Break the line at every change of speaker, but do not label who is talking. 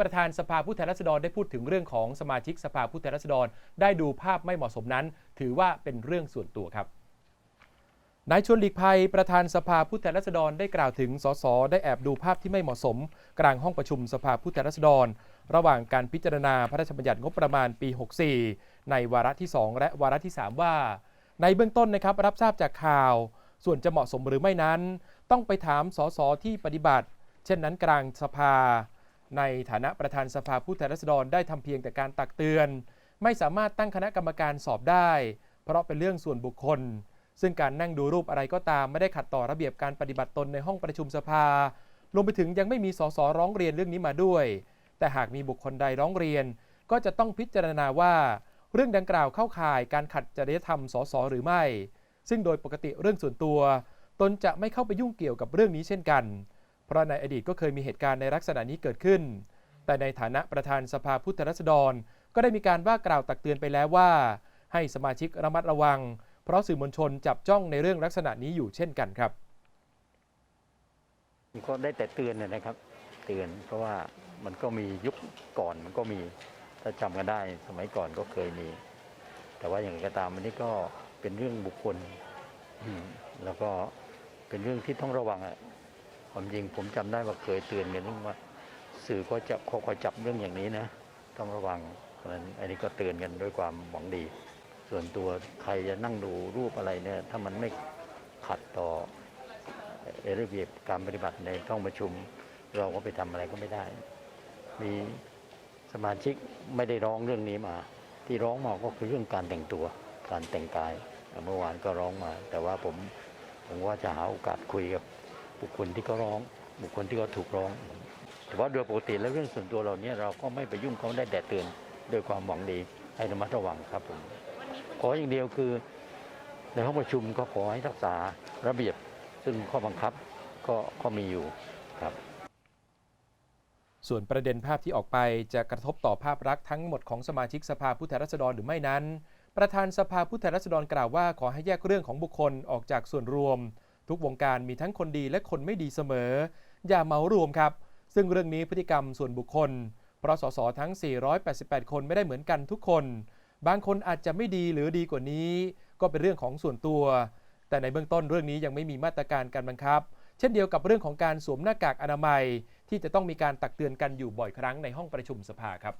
ประธานสภาผู้แทนราษฎรได้พูดถึงเรื่องของสมาชิกสภาผู้แทนราษฎร ได้ดูภาพไม่เหมาะสมนั้น ถือว่าเป็นเรื่องส่วนตัวครับนายชวนหลีกภัยประธานสภาผู้แทนราษฎรได้กล่าวถึงสสได้แอบดูภาพที่ไม่เหมาะสม กลางห้องประชุมสภาผู้แทนราษฎร ระหว่างการพิจารณาพระราชบัญญัติงบประมาณปี 64 ในวาระที่ 2 และวาระที่ 3 ว่า ในเบื้องต้นนะครับรับทราบจากข่าว ส่วนจะเหมาะสมหรือไม่นั้น ต้องไปถามสสที่ปฏิบัติ เช่นนั้นกลางสภา ในฐานะประธานสภาผู้แทนราษฎรได้ทำเพียงแต่การตักเตือน ไม่สามารถตั้งคณะกรรมการสอบได้ เพราะเป็นเรื่องส่วนบุคคล ซึ่งการนั่งดูรูปอะไรก็ตามไม่ได้ขัดต่อระเบียบการปฏิบัติตนในห้องประชุมสภารวมไปถึงยังไม่มีสสร้องเรียนเรื่องนี้มาด้วย แต่หากมีบุคคลใดร้องเรียน ก็จะต้องพิจารณาว่า เรื่องดังกล่าวเข้าข่ายการขัดจริยธรรมสสหรือไม่ ซึ่งโดยปกติเรื่องส่วนตัว ตนจะไม่เข้าไปยุ่งเกี่ยวกับเรื่องนี้เช่นกัน เพราะในอดีตก็เคยมีเหตุการณ์ในลักษณะนี้เกิดขึ้น แต่ในฐานะประธานสภาผู้แทนราษฎร ก็ได้มีการว่ากล่าวตักเตือนไปแล้วว่า ให้สมาชิกระมัดระวัง เพราะสื่อมวลชนจับจ้องในเรื่องลักษณะนี้อยู่เช่นกันครับ
ก็ได้แต่เตือนนะครับ เตือนเพราะว่ามันก็มียุคก่อนมันก็มีถ้าจำกันได้สมัยก่อนก็เคยมี แต่ว่าอย่างไรก็ตามอันนี้ก็เป็นเรื่องบุคคลแล้วก็เป็นเรื่องที่ต้องระวังอะ ความจริงผมจำได้ว่าเคยเตือนกันเรื่องว่า สื่อก็จะคอยจับเรื่องอย่างนี้นะ ต้องระวังเพราะนั้นอันนี้ก็เตือนกันด้วยความหวังดี ส่วนตัวใครจะนั่งดูรูปอะไรเนี่ย ถ้ามันไม่ขัดต่อเอระเบียบการปฏิบัติในห้องประชุม เราก็ไปทำอะไรก็ไม่ได้ มีสมาชิกไม่ได้ร้องเรื่องนี้มา ที่ร้องมาก็คือเรื่องการแต่งตัว การแต่งกาย เมื่อวานก็ร้องมา แต่ว่าผมผมว่าจะหาโอกาสคุยกับ บุคคลที่เขาร้อง บุคคลที่เขาถูกร้อง แต่ว่าโดยปกติแล้วเรื่องส่วนตัวเราเนี้เราก็ไม่ไปยุ่งเขาได้แต่เตือนด้วยความหวังดีให้ระมัดระวังครับผมขออย่างเดียวคือ ในห้องประชุมก็ขอให้รักษาระเบียบ ซึ่งข้อบังคับก็ก็มีอยู่ครับ
ส่วนประเด็นภาพที่ออกไปจะกระทบต่อภาพลักษณ์ทั้งหมดของสมาชิกสภาผู้แทนราษฎรหรือไม่นั้น ประธานสภาผู้แทนราษฎรกล่าวว่าขอให้แยกเรื่องของบุคคลออกจากส่วนรวม ทุกวงการมีทั้งคนดีและคนไม่ดีเสมอ อย่าเหมารวมครับ ซึ่งเรื่องนี้พฤติกรรมส่วนบุคคล เพราะสสทั้ง 488 คนไม่ได้เหมือนกันทุกคน บางคนอาจจะไม่ดีหรือดีกว่านี้ ก็เป็นเรื่องของส่วนตัว แต่ในเบื้องต้นเรื่องนี้ยังไม่มีมาตรการการบังคับ เช่นเดียวกับเรื่องของการสวมหน้ากากอนามัย ที่จะต้องมีการตักเตือนกันอยู่บ่อยครั้งในห้องประชุมสภาครับ